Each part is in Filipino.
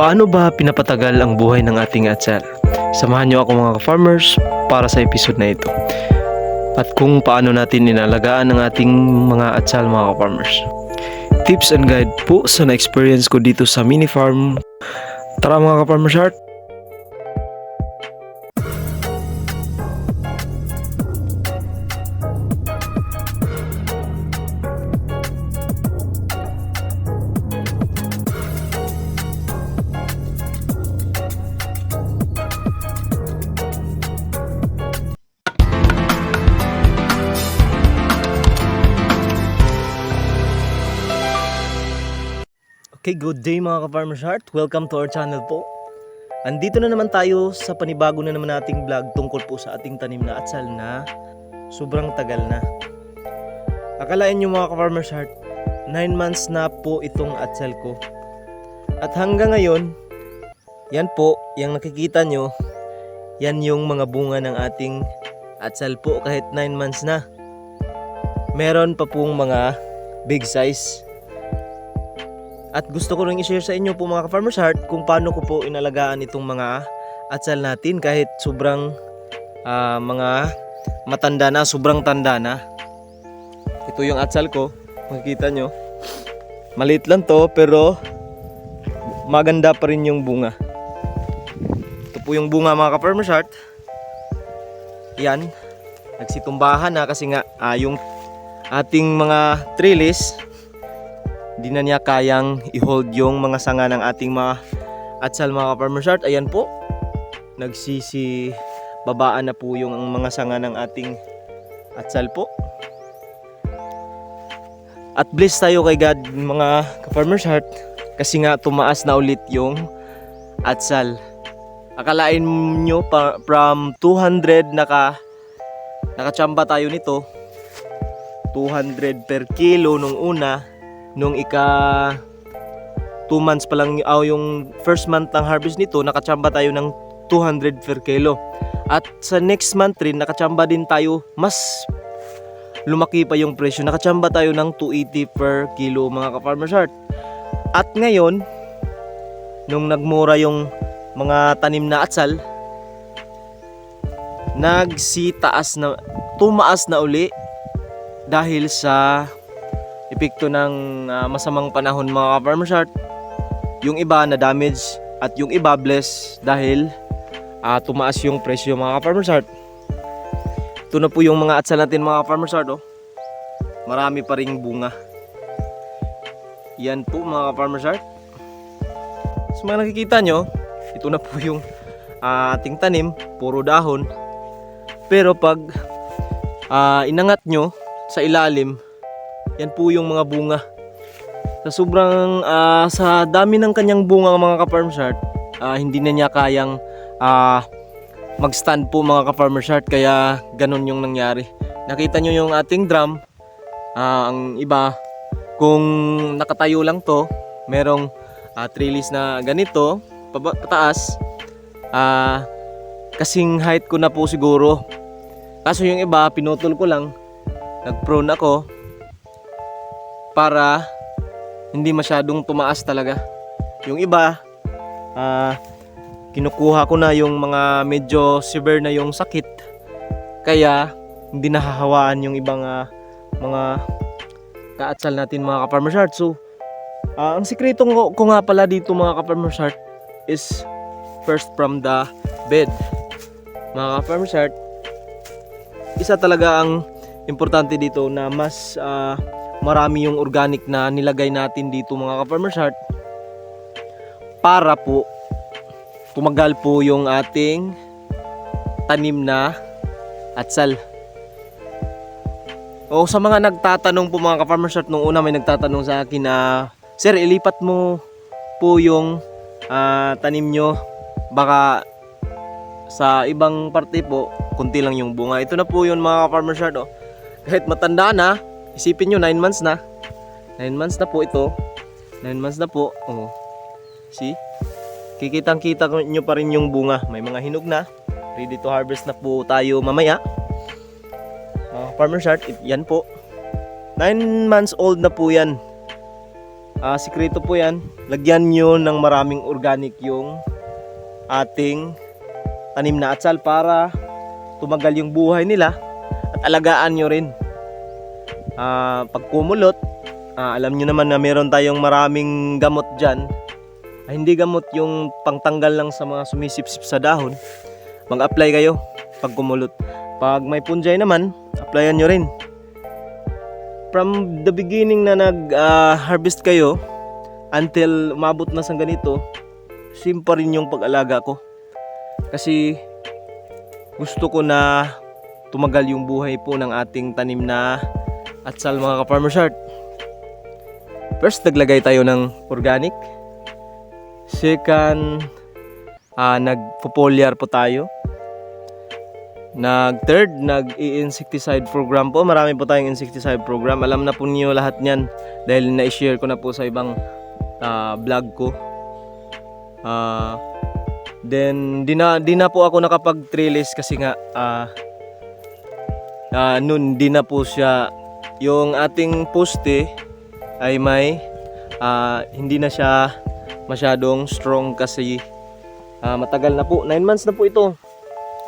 Paano ba pinapatagal ang buhay ng ating atsal? Samahan niyo ako mga farmers para sa episode na ito. At kung paano natin inalagaan ang ating mga atsal mga farmers. Tips and guide po sa na-experience ko dito sa mini farm. Tara mga farmers heart! Okay, good day mga ka-Farmers Heart. Welcome to our channel po. Andito na naman tayo sa panibago na naman nating vlog tungkol po sa ating tanim na atsal na sobrang tagal na. Akalain nyo mga ka-Farmers Heart, 9 months na po itong atsal ko. At hanggang ngayon, yan po, yung nakikita nyo, yan yung mga bunga ng ating atsal po kahit 9 months na. Meron pa pong mga big size at gusto ko rin i-share sa inyo po mga ka-farmers heart kung paano ko po inalagaan itong mga atsal natin kahit sobrang ah, mga matanda na, sobrang tanda na. Ito yung atsal ko, makikita nyo. Maliit lang to pero maganda pa rin yung bunga. Ito po yung bunga mga ka-farmers heart. Yan, nagsitumbahan na kasi nga ah, yung ating mga trellis di na niya kayang i-hold yung mga sanga ng ating mga atsal mga farmer shart. Ayan po, nagsisi babaan na po yung ang mga sanga ng ating atsal po. At bless tayo kay God mga ka-farmer's heart kasi nga tumaas na ulit yung atsal. Akalain nyo pa, from 200 naka nakachamba tayo nito 200 per kilo nung una nung ika 2 months pa lang oh, yung first month ng harvest nito nakachamba tayo ng 200 per kilo. At sa next month rin nakachamba din tayo mas lumaki pa yung presyo. Nakachamba tayo ng 280 per kilo mga ka-farmers heart. At ngayon nung nagmura yung mga tanim na atsal nagsitaas na tumaas na uli dahil sa epekto ng ah, masamang panahon mga ka-farmers heart. Yung iba na damage at yung iba bless dahil ah, tumaas yung presyo mga ka-farmers heart. Ito na po yung mga atsal natin mga ka-farmers heart. Oh. Marami pa ring bunga. Yan po mga ka-farmers heart. Sa mga nakikita nyo, ito na po yung ah, ating tanim, puro dahon. Pero pag ah, inangat nyo sa ilalim, yan po yung mga bunga. Sa sobrang ah, sa dami ng kanyang bunga mga ka-farm shart, ah, hindi na niya kayang ah, mag-stand po mga ka-farmer shart kaya ganun yung nangyari. Nakita nyo yung ating drum, ah, ang iba kung nakatayo lang to, merong uh, trellis na ganito, paba- pataas, ah, kasing height ko na po siguro. Kaso yung iba, pinutol ko lang, nag-prone ako, para hindi masyadong tumaas talaga. Yung iba, ah, kinukuha ko na yung mga medyo severe na yung sakit. Kaya hindi nahahawaan yung ibang ah, mga kaatsal natin mga ka-farmer heart. So, ah, ang sikreto ko, ko nga pala dito mga ka-farmer heart is first from the bed. Mga ka-farmer heart, isa talaga ang importante dito na mas ah, marami yung organic na nilagay natin dito mga ka-farmers heart para po tumagal po yung ating tanim na atsal. O sa mga nagtatanong po mga ka-farmers heart nung una may nagtatanong sa akin na Sir ilipat mo po yung ah, tanim nyo baka sa ibang parte po kunti lang yung bunga. Ito na po yun mga ka-farmers heart oh. Kahit matanda na Isipin nyo, 9 months na. 9 months na po ito. 9 months na po. Oh. See? Kikitang kita nyo pa rin yung bunga. May mga hinog na. Ready to harvest na po tayo mamaya. Uh, farmer's heart, yan po. 9 months old na po yan. Ah, sikreto po yan. Lagyan nyo ng maraming organic yung ating tanim na atsal para tumagal yung buhay nila at alagaan nyo rin. Ah, pag kumulot, ah, alam nyo naman na meron tayong maraming gamot dyan. Ah, hindi gamot yung pangtanggal lang sa mga sumisipsip sa dahon. Mag-apply kayo pag kumulot. Pag may punjay naman, applyan nyo rin. From the beginning na nag-harvest kayo until umabot na sa ganito, same pa rin yung pag-alaga ko. Kasi gusto ko na tumagal yung buhay po ng ating tanim na atsal mga ka-farmer shart. First, naglagay tayo ng organic. Second, ah nag-foliar po tayo. Nag third, nag-insecticide program po. Marami po tayong insecticide program. Alam na po niyo lahat niyan dahil na-share ko na po sa ibang ah, vlog ko. Ah, then di na, di na po ako nakapag trellis kasi nga ah ah, noon di na po siya yung ating poste ay may ah, hindi na siya masyadong strong kasi ah, matagal na po. 9 months na po ito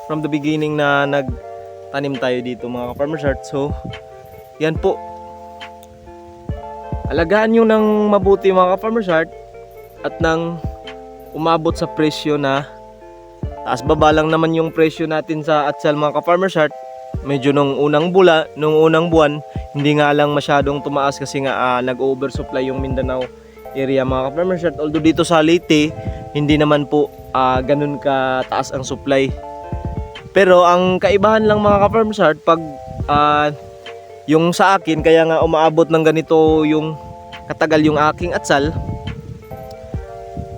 from the beginning na nagtanim tayo dito mga farmer shart so yan po. Alagaan nyo ng mabuti mga farmer shart at nang umabot sa presyo na taas. Baba lang naman yung presyo natin sa atsal mga ka-farmer shart medyo nung unang bula nung unang buwan hindi nga lang masyadong tumaas kasi nga ah, nag-oversupply yung Mindanao area mga ka-farmer although dito sa Leyte hindi naman po ah, ganun ka taas ang supply. Pero ang kaibahan lang mga ka-farmer shart pag ah, yung sa akin kaya nga umaabot ng ganito yung katagal yung aking atsal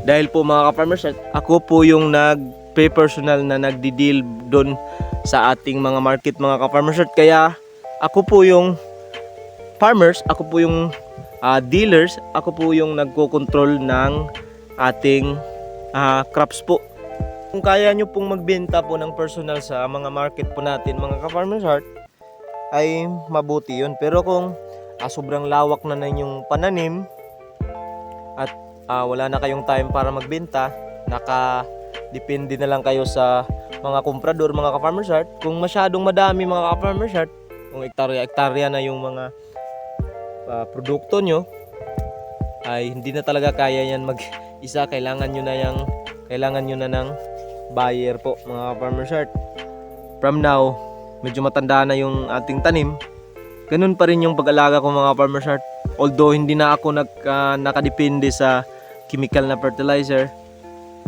dahil po mga ka-farmer shart ako po yung nag personal na nagdi-deal doon sa ating mga market mga ka-farmer shart kaya ako po yung farmers ako po yung ah, dealers ako po yung nagko-control ng ating ah, crops po. Kung kaya nyo pong magbenta po ng personal sa mga market po natin mga ka-farmer shart ay mabuti yun. Pero kung ah, sobrang lawak na na yung pananim at ah, wala na kayong time para magbenta naka depende na lang kayo sa mga komprador, mga ka-farmer shart. Kung masyadong madami mga ka-farmer shart, kung ektarya-ektarya na yung mga ah, produkto nyo, ay hindi na talaga kaya yan mag-isa. Kailangan nyo na yung, kailangan nyo na ng buyer po, mga ka-farmer shart. From now, medyo matanda na yung ating tanim. Ganun pa rin yung pag-alaga ko mga farmer shart. Although hindi na ako nag, ah, nakadepende sa chemical na fertilizer,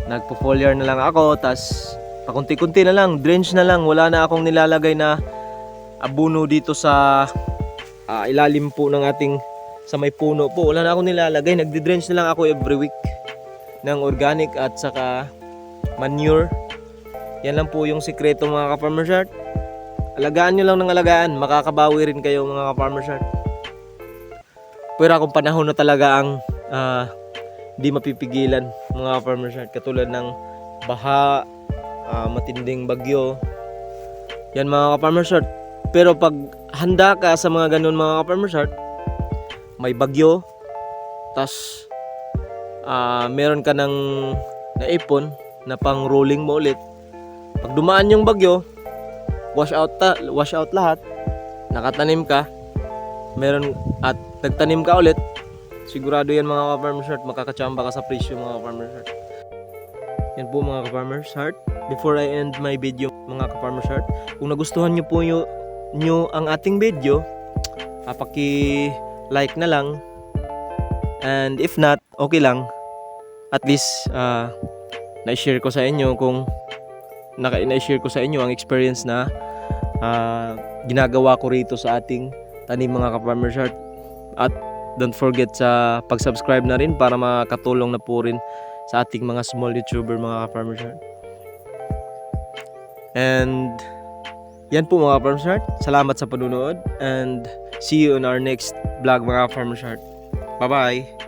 nagpo-foliar na lang ako, tas pakunti-kunti na lang, drench na lang, wala na akong nilalagay na abuno dito sa ah, ilalim po ng ating sa may puno po. Wala na akong nilalagay, nagdi-drench na lang ako every week ng organic at saka manure. Yan lang po yung sikreto mga ka-farmer shart. Alagaan nyo lang ng alagaan, makakabawi rin kayo mga ka-farmer shart. Pero akong panahon na talaga ang ah, di mapipigilan mga farmer shart katulad ng baha, ah, matinding bagyo. Yan mga ka-farmer shart. Pero pag handa ka sa mga ganun mga ka-farmer shart, may bagyo, tas ah, meron ka ng naipon na pang rolling mo ulit. Pag dumaan yung bagyo, wash out ta, wash out lahat. Nakatanim ka, meron at nagtanim ka ulit, sigurado yan mga ka-farmer shart, makakachamba ka sa presyo mga ka-farmer shart. Yan po mga ka-farmer shart. Before I end my video mga ka-farmer shart, kung nagustuhan nyo po nyo, ang ating video, ah, paki-like na lang. And if not, okay lang. At least, ah, na-share ko sa inyo kung na-share ko sa inyo ang experience na ah, ginagawa ko rito sa ating tanim mga ka-farmer shart. At don't forget sa pag-subscribe na rin para makatulong na po rin sa ating mga small YouTuber mga ka-farmer shart. And yan po mga ka-farmer shart. Salamat sa panunood and see you in our next vlog mga ka-farmer shart. Bye-bye!